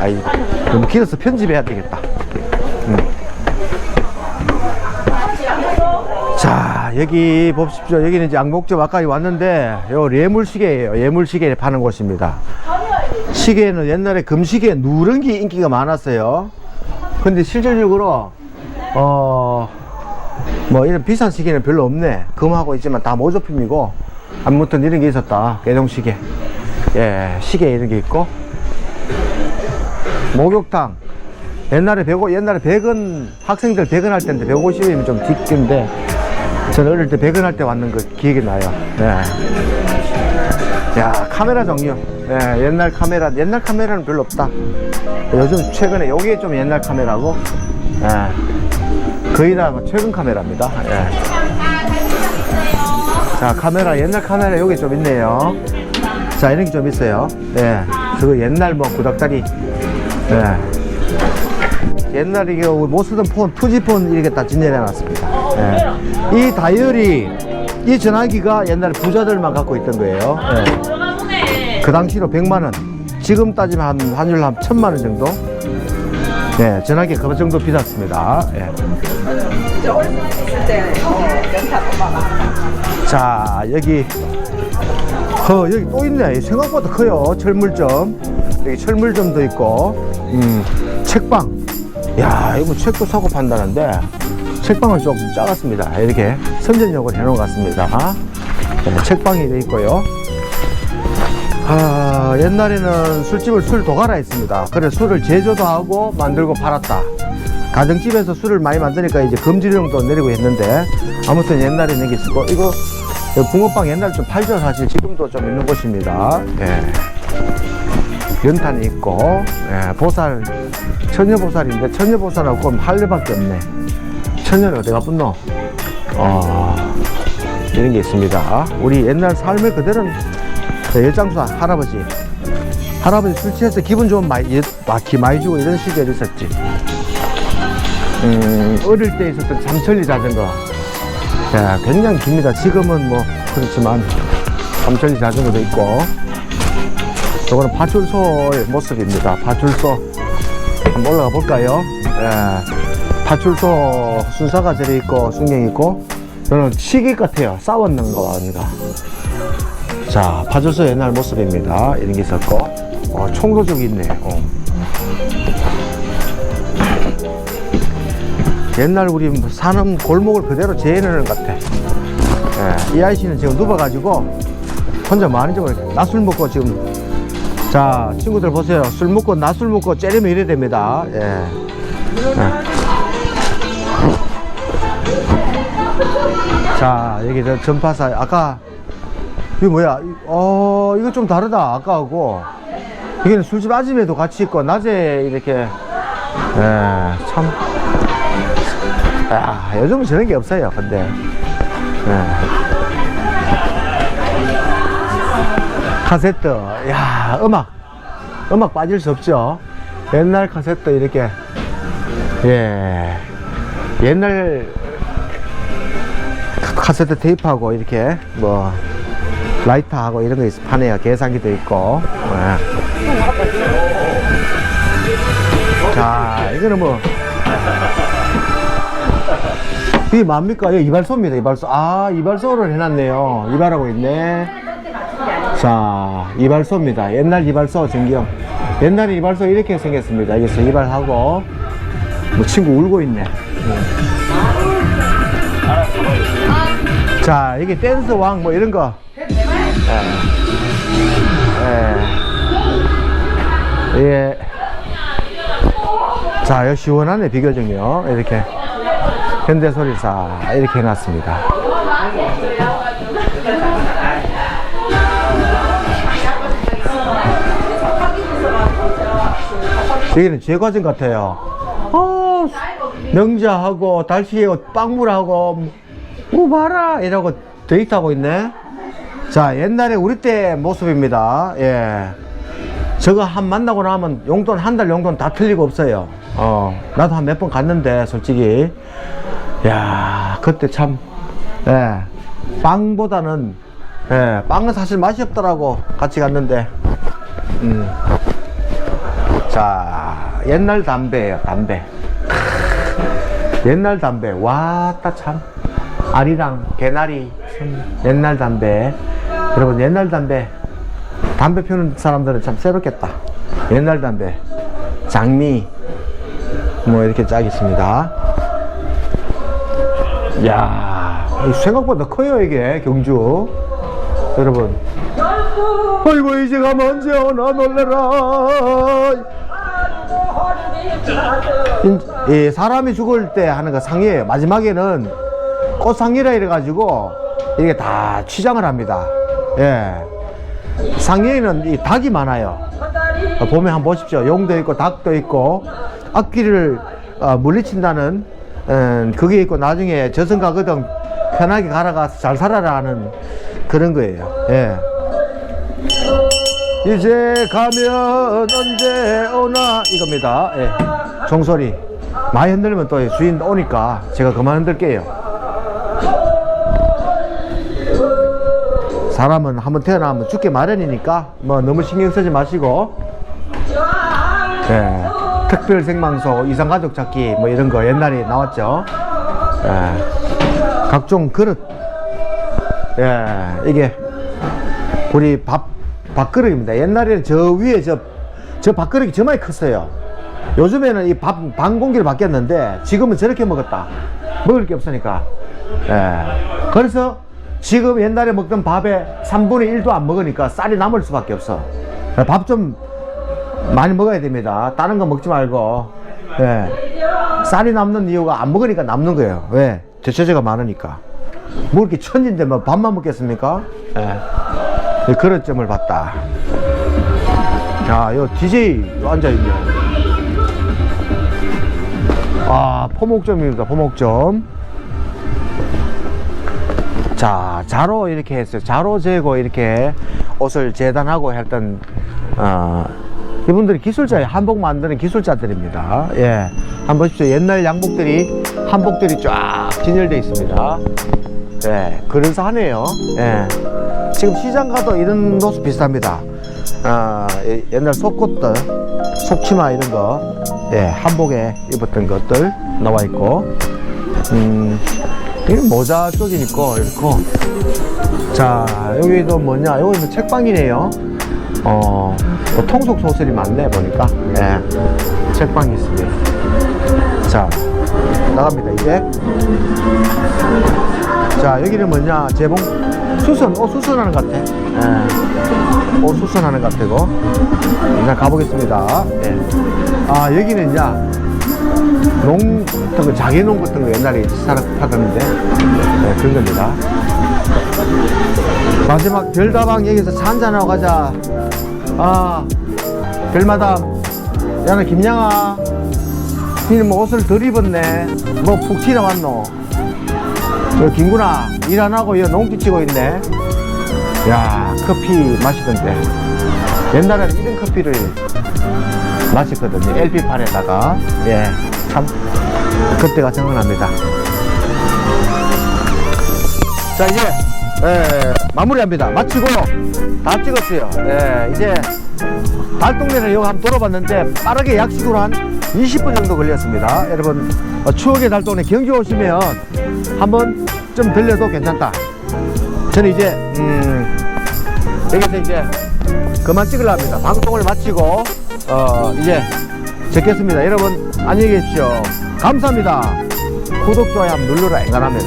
아이, 너무 길어서 편집해야 되겠다. 음. 자, 여기 보십시오. 여기는 이제 양목점 아까 왔는데, 요 예물시계예요. 예물시계 파는 곳입니다. 시계는 옛날에 금시계 누런기 인기가 많았어요. 근데 실질적으로, 어, 뭐 이런 비싼 시계는 별로 없네. 금하고 있지만 다 모조품이고, 아무튼 이런 게 있었다. 개종시계. 예, 시계 이런 게 있고, 목욕탕. 옛날에 100, 옛날에 100원, 학생들 100원 할 때인데 150원이면 좀 뒷인데, 저는 어릴 때 100원 할 때 왔는 거 기억이 나요. 네. 야, 카메라 종류. 예, 옛날 카메라, 옛날 카메라는 별로 없다. 요즘 최근에 요게 좀 옛날 카메라고, 예. 거의 다뭐 최근 카메라입니다. 예. 자, 카메라, 옛날 카메라 여기 좀 있네요. 자, 이런 게 좀 있어요. 예. 그거 옛날 뭐 구닥다리. 예. 옛날에 이게 못 쓰던 폰, 투지폰 이렇게 다 진열해 놨습니다. 예. 이 다이얼이, 이 전화기가 옛날에 부자들만 갖고 있던 거예요. 예. 그 당시로 100만원. 지금 따지면 한 환율 한 천만 원 정도? 네, 전화기 그 정도 비쌌습니다. 예. 자, 여기, 어, 여기 또 있네. 생각보다 커요. 철물점. 여기 철물점도 있고, 음, 책방. 야, 이거 뭐 책도 사고 판다는데, 책방은 조금 작았습니다. 이렇게 선전용으로 해놓은 것 같습니다. 네, 책방이 돼 있고요. 아, 옛날에는 술집을 술 도가라 했습니다. 그래 술을 제조도 하고 만들고 팔았다. 가정집에서 술을 많이 만드니까 이제 금지령도 내리고 했는데 아무튼 옛날에는 이게 있었고 이거 붕어빵 옛날 좀 팔죠 사실 지금도 좀 있는 곳입니다. 예. 연탄이 있고 예, 보살 처녀보살인데 처녀보살하고 할례밖에 없네. 처녀는 어디 가 뿐노? 어, 이런 게 있습니다. 우리 옛날 삶의 그대로는 자, 열장수 할아버지. 할아버지 술 취해서 기분 좋은 많이, 마키 많이 주고 이런 시절이 있었지. 음, 어릴 때 있었던 잠천리 자전거. 자, 굉장히 깁니다. 지금은 뭐, 그렇지만, 잠천리 자전거도 있고. 저거는 파출소의 모습입니다. 파출소. 한번 올라가 볼까요? 예. 파출소 순사가 저리 있고, 순경 있고. 저는 시계 같아요. 싸웠는 거 아닌가. 자, 파주소 옛날 모습입니다. 이런 게 있었고, 어, 총도 저기 있네. 어. 옛날 우리 뭐 사는 골목을 그대로 재현하는 것 같아. 예, 이 아저씨는 지금 누워가지고 혼자 많은 점을 낮술 먹고 지금 자 친구들 보세요 술 먹고 낮술 먹고 째리면 이래 됩니다 예. 예. 자 여기 저 전파사 아까 이거 뭐야? 이- 어, 이거 좀 다르다. 아까하고. 이게는 술집 아줌에도 같이 있고, 낮에 이렇게, 예, 참. 야, 요즘은 저런 게 없어요, 근데. 예. 카세트. 야, 음악. 음악 빠질 수 없죠. 옛날 카세트 이렇게. 예. 옛날 카세트 테이프하고 이렇게 뭐 라이터하고 이런 거 있어 파네요 계산기도 있고 예. 자 이거는 뭐 이게 뭡니까? 이거 이발소입니다 이발소 아 이발소를 해놨네요 이발하고 있네 자 이발소입니다 옛날 이발소 전기형 옛날에 이발소 이렇게 생겼습니다 여기서 이발하고 뭐 친구 울고 있네 자 이게 댄스 왕 뭐 이런 거 예. 예. 자, 여기 시원하네, 비교적요. 이렇게. 현대소리사, 이렇게 해놨습니다. 여기는 제과점 같아요. 어, 명자하고, 달치하고, 빵물하고, 뭐 봐라! 이러고 데이트하고 있네. 자, 옛날에 우리 때 모습입니다. 예. 저거 한 만나고 나면 용돈, 한 달 용돈 다 틀리고 없어요. 어, 나도 한 몇 번 갔는데, 솔직히. 야 그때 참, 예. 빵보다는, 예, 빵은 사실 맛이 없더라고. 같이 갔는데. 음. 자, 옛날 담배예요, 담배. 옛날 담배. 와따 참. 아리랑, 개나리. 참 옛날 담배. 여러분, 옛날 담배. 담배 피우는 사람들은 참 새롭겠다. 옛날 담배. 장미. 뭐 이렇게 짝 있습니다. 야 생각보다 커요, 이게, 경주. 여러분. 아이고, 이제 가면 언제 오나 놀래라. 인- 이 사람이 죽을 때 하는 거 상이에요. 마지막에는 꽃상이라 이래가지고 이게 다 취장을 합니다. 예. 상해에는 이 닭이 많아요. 어, 보면 한번 보십시오. 용도 있고 닭도 있고 악기를 어, 물리친다는 음, 그게 있고 나중에 저승 가거든 편하게 갈아가서 잘 살아라 하는 그런 거예요. 예. 이제 가면 언제 오나 이겁니다. 예. 종소리 많이 흔들면 또 주인 오니까 제가 그만 흔들게요. 사람은 한번 태어나면 죽기 마련이니까 뭐 너무 신경 쓰지 마시고 예. 특별 생방송 이상 가족 찾기 뭐 이런 거 옛날에 나왔죠. 예. 각종 그릇 예. 이게 우리 밥 밥그릇입니다. 옛날에는 저 위에 저, 저 밥그릇이 저만이 컸어요. 요즘에는 이 밥, 반 공기를 바뀌었는데 지금은 저렇게 먹었다. 먹을 게 없으니까. 예. 그래서 지금 옛날에 먹던 밥에 3분의 1도 안 먹으니까 쌀이 남을 수밖에 없어. 밥 좀 많이 먹어야 됩니다. 다른 거 먹지 말고. 예. 쌀이 남는 이유가 안 먹으니까 남는 거예요. 왜? 대체제가 많으니까. 뭐 이렇게 천진데 뭐 밥만 먹겠습니까? 예. 이 그릇점을 봤다. 자, 요 DJ 앉아있네. 아, 포목점입니다, 포목점. 자, 자로 이렇게 했어요. 자로 재고 이렇게 옷을 재단하고 했던, 어, 이분들이 기술자예요. 한복 만드는 기술자들입니다. 예. 한번 보십시오. 옛날 양복들이, 한복들이 쫙 진열되어 있습니다. 예. 그런사하네요. 예. 지금 시장 가도 이런 모습 비슷합니다. 아, 예, 옛날 속옷들, 속치마 이런 거, 예, 한복에 입었던 것들 나와 있고, 음, 모자 쪽이 있고, 이렇고. 자, 여기도 뭐냐, 여기 는 책방이네요. 어, 또 통속 소설이 많네, 보니까. 예, 책방이 있습니다. 자, 나갑니다, 이제. 자, 여기는 뭐냐, 재봉, 수선, 옷 수선하는 것 같아. 예. 옷 수선하는 것 같고. 일단 가보겠습니다. 예. 아, 여기는 이제, 농, 같은 거, 자개농 같은 거 옛날에 살았다던데. 네, 그런 겁니다. 마지막 별다방 여기서 차 한잔하고 가자. 아, 별마담. 야는 김양아. 니는 뭐 옷을 덜 입었네. 뭐 푹 튀나 왔노? 그 김구나 일 안 하고 여 농기 치고 있네. 야 커피 마시던데. 옛날에는 이런 커피를 마셨거든요. LP판에다가 예참 그때가 생각납니다. 자 이제 예, 마무리합니다. 마치고 다 찍었어요. 예, 이제 달동네를 여기 한번 돌아봤는데 빠르게 약식으로 한 20분 정도 걸렸습니다. 여러분 어, 추억의 달 동네 경주 오시면 한번 좀 들려도 괜찮다. 저는 이제 음, 여기서 이제 그만 찍으려 합니다. 방송을 마치고 어, 이제 적겠습니다. 여러분 안녕히 계십시오. 감사합니다. 구독, 좋아요 한번 눌러라 앵간하면.